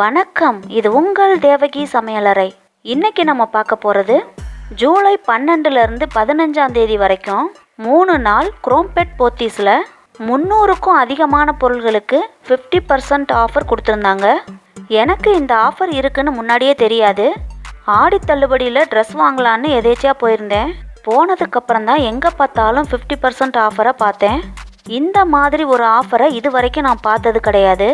வணக்கம். இது உங்கள் தேவகி சமையலறை. இன்னைக்கு நம்ம பார்க்க போகிறது ஜூலை பன்னெண்டுலேருந்து பதினஞ்சாம் தேதி வரைக்கும் மூணு நாள் குரோம்பெட் போத்தீஸில் முந்நூறுக்கும் அதிகமான பொருள்களுக்கு ஃபிஃப்டி பர்சன்ட் ஆஃபர் கொடுத்துருந்தாங்க. எனக்கு இந்த ஆஃபர் இருக்குன்னு முன்னாடியே தெரியாது. ஆடி தள்ளுபடியில் ட்ரெஸ் வாங்கலான்னு எதேச்சியாக போயிருந்தேன். போனதுக்கப்புறம் தான் எங்கே பார்த்தாலும் ஃபிஃப்டி பர்சன்ட் ஆஃபரை பார்த்தேன். இந்த மாதிரி ஒரு ஆஃபரை இது வரைக்கும் நான் பார்த்தது கிடையாது.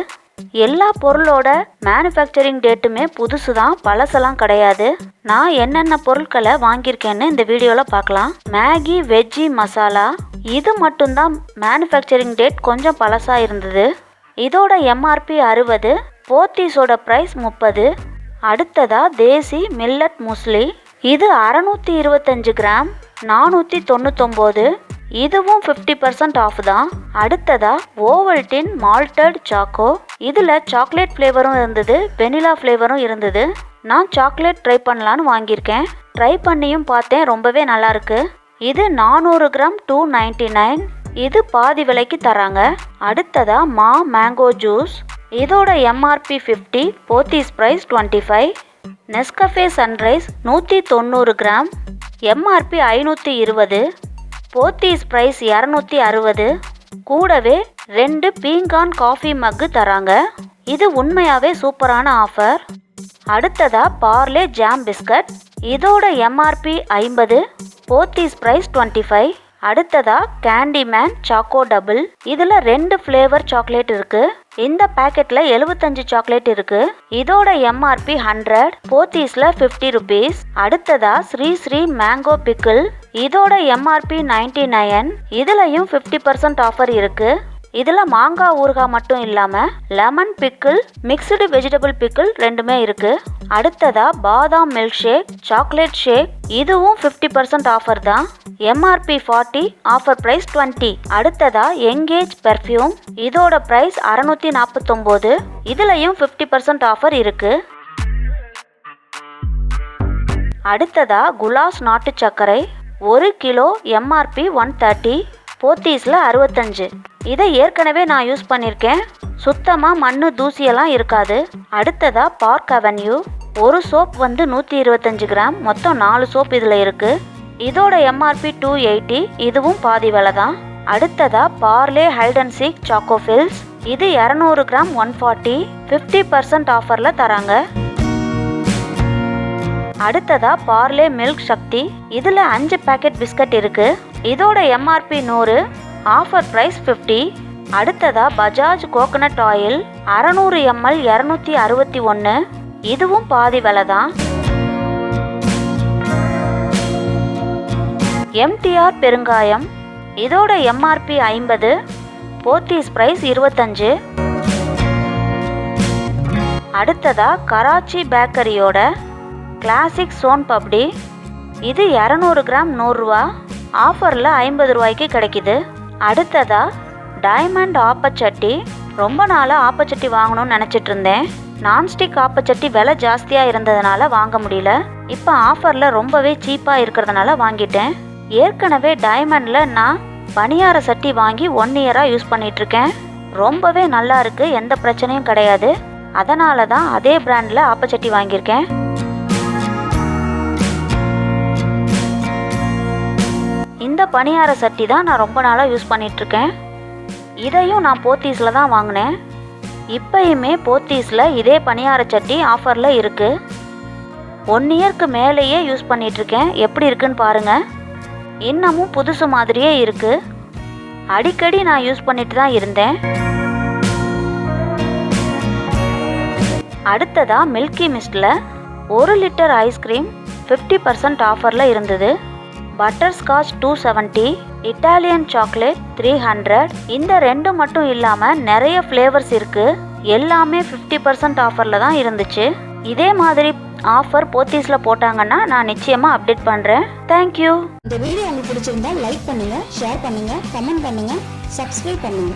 எல்லா பொருளோட மேனுஃபேக்சரிங் டேட்டுமே புதுசு தான் பழசெல்லாம் கிடையாது. நான் என்னென்ன பொருட்களை வாங்கியிருக்கேன்னு இந்த வீடியோவில் பார்க்கலாம். Maggi veggie masala. இது மட்டும்தான் மேனுஃபேக்சரிங் டேட் கொஞ்சம் பழசாக இருந்தது. இதோட எம்ஆர்பி அறுபது போத்தீஸோட ப்ரைஸ் முப்பது. அடுத்ததா தேசி மில்லட் முஸ்லி இது அறநூற்றி இருபத்தஞ்சு கிராம் நானூற்றி தொண்ணூத்தொம்போது. இதுவும் ஃபிஃப்டி பர்சன்ட் ஆஃப் தான். அடுத்ததா ஓவல்டின் மால்டட் சாக்கோ இதில் சாக்லேட் ஃப்ளேவரும் இருந்தது வெனிலா ஃப்ளேவரும் இருந்தது. நான் சாக்லேட் ட்ரை பண்ணலான்னு வாங்கியிருக்கேன். ட்ரை பண்ணியும் பார்த்தேன் ரொம்பவே நல்லாயிருக்கு. இது நானூறு கிராம் டூ நைன்டி நைன் இது பாதி விலைக்கு தராங்க. அடுத்ததா மா மேங்கோ ஜூஸ் இதோட MRP fifty Pothys price twenty five Nescafe Sunrise நூற்றி தொண்ணூறு கிராம். எம்ஆர்பி ஐநூற்றி இருபது. போத்தீஸ் ப்ரைஸ் இரநூத்தி அறுபது. கூடவே ரெண்டு பீங்கான் காஃபி மக்கு தராங்க. இது உண்மையாகவே சூப்பரான ஆஃபர். அடுத்ததா பார்லே ஜாம் பிஸ்கட். இதோட எம்ஆர்பி ஐம்பது போத்தீஸ் ப்ரைஸ் டுவெண்ட்டி ஃபைவ். அடுத்ததா கேண்டிமேன் சாக்கோ டபுள். இதில் ரெண்டு ஃப்ளேவர் சாக்லேட் இருக்கு. இந்த பேக்கெட்டில் எழுபத்தஞ்சு சாக்லேட் இருக்கு. இதோட எம்ஆர்பி ஹண்ட்ரட் போத்தீஸ்ல ஃபிஃப்டி ருபீஸ். அடுத்ததா ஸ்ரீ ஸ்ரீ மேங்கோ பிக்கிள். இதோட எம்ஆர்பி நைன்டி நைன். இதுலையும் ஃபிஃப்டி பர்சன்ட் ஆஃபர் இருக்குது இதில் மாங்காய் ஊறுகாய் மட்டும் இல்லாமல் lemon pickle mixed vegetable pickle ரெண்டுமே இருக்குது அடுத்ததா badam milk shake chocolate shake இதுவும் ஃபிஃப்டி பர்சன்ட் ஆஃபர் தான். MRP forty offer price twenty அடுத்ததா எங்கேஜ் பெர்ஃப்யூம் இதோட ப்ரைஸ் அறநூற்றி நாற்பத்தொம்போது. இதுலயும் ஃபிஃப்டி பர்சன்ட் ஆஃபர் இருக்கு. அடுத்ததா குலாஸ் நாட்டு சர்க்கரை ஒரு கிலோ எம்ஆர்பி ஒன் தேர்ட்டி போத்தீஸில் அறுபத்தஞ்சு இதை ஏற்கனவே நான் யூஸ் பண்ணியிருக்கேன் சுத்தமாக மண்ணு தூசியெல்லாம் இருக்காது. அடுத்ததா பார்க் அவென்யூ. ஒரு சோப் வந்து நூற்றி இருபத்தஞ்சு கிராம். மொத்தம் நாலு சோப் இதில் இருக்குது இதோட எம்ஆர்பி டூ எயிட்டி. இதுவும் பாதி விலை தான். அடுத்ததா Parle hide and seek Chocofills இது இரநூறு gram one forty. Fifty percent ஆஃபரில் தராங்க. அடுத்ததா பார்லே மில்க் சக்தி. இதில் அஞ்சு பேக்கெட் பிஸ்கட் இருக்குது இதோட எம்ஆர்பி நூறு ஆஃபர் ப்ரைஸ் ஃபிஃப்டி அடுத்ததா பஜாஜ் கோகனட் ஆயில் அறநூறு எம்எல் இரநூத்தி அறுபத்தி ஒன்று இதுவும் பாதி விலை தான் எம்டிஆர் பெருங்காயம் இதோட எம்ஆர்பி ஐம்பது போத்தீஸ் ப்ரைஸ் இருபத்தஞ்சு. அடுத்ததா கராச்சி பேக்கரியோட கிளாசிக் சோன் பப்டி இது இரநூறு கிராம் நூறுரூவா. ஆஃபரில் ஐம்பது ரூபாய்க்கு கிடைக்குது. அடுத்ததா டைமண்ட் ஆப்பச்சட்டி. ரொம்ப நாளாக ஆப்பச்சட்டி வாங்கணும்னு நினச்சிட்டு இருந்தேன். நான்ஸ்டிக் ஆப்பச்சட்டி விலை ஜாஸ்தியாக இருந்ததுனால வாங்க முடியல. இப்போ ஆஃபரில் ரொம்பவே சீப்பாக இருக்கிறதுனால வாங்கிட்டேன். ஏற்கனவே டைமண்டில் நான் பணியார சட்டி வாங்கி ஒன் இயராக யூஸ் பண்ணிகிட்ருக்கேன் ரொம்பவே நல்லா இருக்குது எந்த பிரச்சனையும் கிடையாது. அதனால தான் அதே பிராண்டில் ஆப்பச்சட்டி வாங்கியிருக்கேன். இந்த பணியார சட்டி தான் நான் ரொம்ப நாளாக யூஸ் பண்ணிகிட்ருக்கேன் இதையும் நான் போத்தீஸில் தான் வாங்கினேன். இப்பயுமே போத்தீஸில் இதே பணியார சட்டி ஆஃபரில் இருக்குது ஒன் இயர்க்கு மேலேயே யூஸ் பண்ணிகிட்ருக்கேன் எப்படி இருக்குன்னு பாருங்கள் இன்னமும் புதுசு மாதிரியே இருக்குது அடிக்கடி நான் யூஸ் பண்ணிட்டு தான் இருந்தேன். அடுத்ததாக மில்கி மிஸ்டில் ஒரு லிட்டர் ஐஸ்கிரீம் ஃபிஃப்டி பர்சன்ட் ஆஃபரில் இருந்தது. Butterscotch two seventy Italian chocolate three hundred. இந்த ரெண்டு மட்டும் இல்லாமல் நிறைய ஃப்ளேவர்ஸ் இருக்குது எல்லாமே ஃபிஃப்டி பர்சன்ட் ஆஃபரில் தான் இருந்துச்சு. இதே மாதிரி ஆஃபர் போத்தீஸில் போட்டாங்கன்னா நான் நிச்சயமாக அப்டேட் பண்ணுறேன் தேங்க்யூ இந்த வீடியோ உங்களுக்கு பிடிச்சிருந்தா லைக் பண்ணுங்க ஷேர் பண்ணுங்க கமெண்ட் பண்ணுங்க சப்ஸ்கிரைப் பண்ணுங்க.